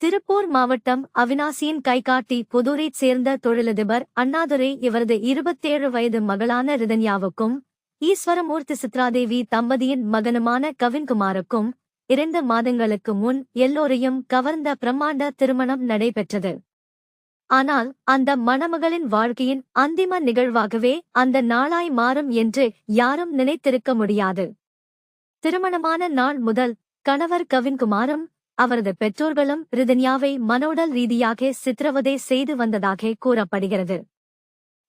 திருப்பூர் மாவட்டம் அவினாசியின் கைகாட்டி புதூரைச் சேர்ந்த தொழிலதிபர் அண்ணாதுரை இவரது இருபத்தேழு வயது மகளான ரிதன்யாவுக்கும் ஈஸ்வரமூர்த்தி சித்ராதேவி தம்பதியின் மகனுமான கவின்குமாருக்கும் இரண்டு மாதங்களுக்கு முன் எல்லோரையும் கவர்ந்த பிரம்மாண்ட திருமணம் நடைபெற்றது. ஆனால் அந்த மணமகளின் வாழ்க்கையின் அந்திம நிகழ்வாகவே அந்த நாளாய் மாறும் என்று யாரும் நினைத்திருக்க முடியாது. திருமணமான நாள் முதல் கணவர் கவின்குமாரும் அவரது பெற்றோர்களும் ரிதன்யாவை மனோடல் ரீதியாக சித்திரவதை செய்து வந்ததாக கூறப்படுகிறது.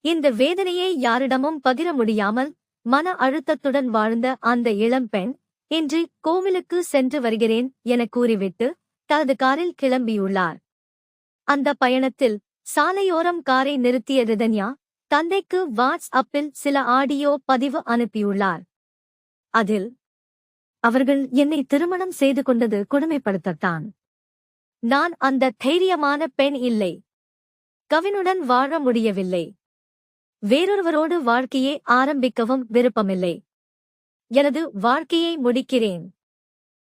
இந்த வேதனையை யாரிடமும் பகிர முடியாமல் மன அழுத்தத்துடன் வாழ்ந்த அந்த இளம்பெண் இன்று கோவிலுக்கு சென்று வருகிறேன் என கூறிவிட்டு தனது காரில் கிளம்பியுள்ளார். அந்த பயணத்தில் சாலையோரம் காரை நிறுத்திய ரிதன்யா தந்தைக்கு வாட்ஸ் அப்பில் சில ஆடியோ பதிவு அனுப்பியுள்ளார். அதில் அவர்கள் என்னை திருமணம் செய்து கொண்டது கொடுமைப்படுத்தத்தான். நான் அந்த தைரியமான பெண் இல்லை. கவினுடன் வாழ முடியவில்லை. வேறொருவரோடு வாழ்க்கையை ஆரம்பிக்கவும் விருப்பமில்லை. எனது வாழ்க்கையை முடிக்கிறேன்.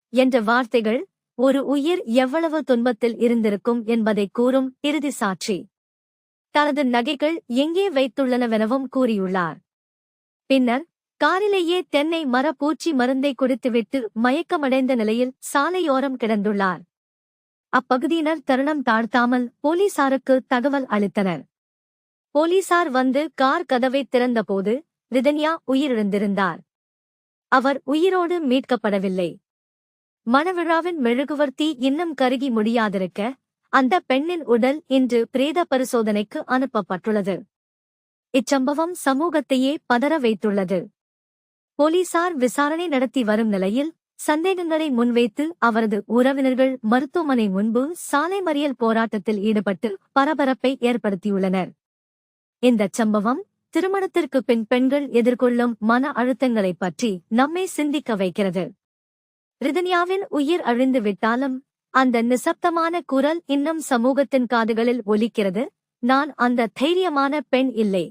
என்ற வார்த்தைகள் ஒரு உயிர் எவ்வளவு துன்பத்தில் இருந்திருக்கும் என்பதை கூறும் இறுதி சாட்சி. தனது நகைகள் எங்கே வைத்துள்ளனவெனவும் கூறியுள்ளார். பின்னர் காரிலேயே தென்னை மர பூச்சி மருந்தை குடித்துவிட்டு மயக்கமடைந்த நிலையில் சாலையோரம் கிடந்துள்ளார். அப்பகுதியினர் தருணம் தாழ்த்தாமல் போலீசாருக்கு தகவல் அளித்தனர். போலீசார் வந்து கார் கதவை திறந்தபோது ரிதன்யா உயிரிழந்திருந்தார். அவர் உயிரோடு மீட்கப்படவில்லை. மணவிழாவின் மெழுகுவர்த்தி இன்னும் கருகி முடியாதிருக்க அந்த பெண்ணின் உடல் இன்று பிரேத பரிசோதனைக்கு அனுப்பப்பட்டுள்ளது. இச்சம்பவம் சமூகத்தையே பதற வைத்துள்ளது. போலீசார் விசாரணை நடத்தி வரும் நிலையில் சந்தேகங்களை முன்வைத்து அவரது உறவினர்கள் மருத்துவமனை முன்பு சாலை மறியல் போராட்டத்தில் ஈடுபட்டு பரபரப்பை ஏற்படுத்தியுள்ளனர். இந்தச் சம்பவம் திருமணத்திற்கு பின் பெண்கள் எதிர்கொள்ளும் மன அழுத்தங்களைப் பற்றி நம்மை சிந்திக்க வைக்கிறது. ரிதன்யாவின் உயிர் அழிந்து விட்டாலும் அந்த நிசப்தமான குரல் இன்னும் சமூகத்தின் காதுகளில் ஒலிக்கிறது. நான் அந்த தைரியமான பெண் இல்லை.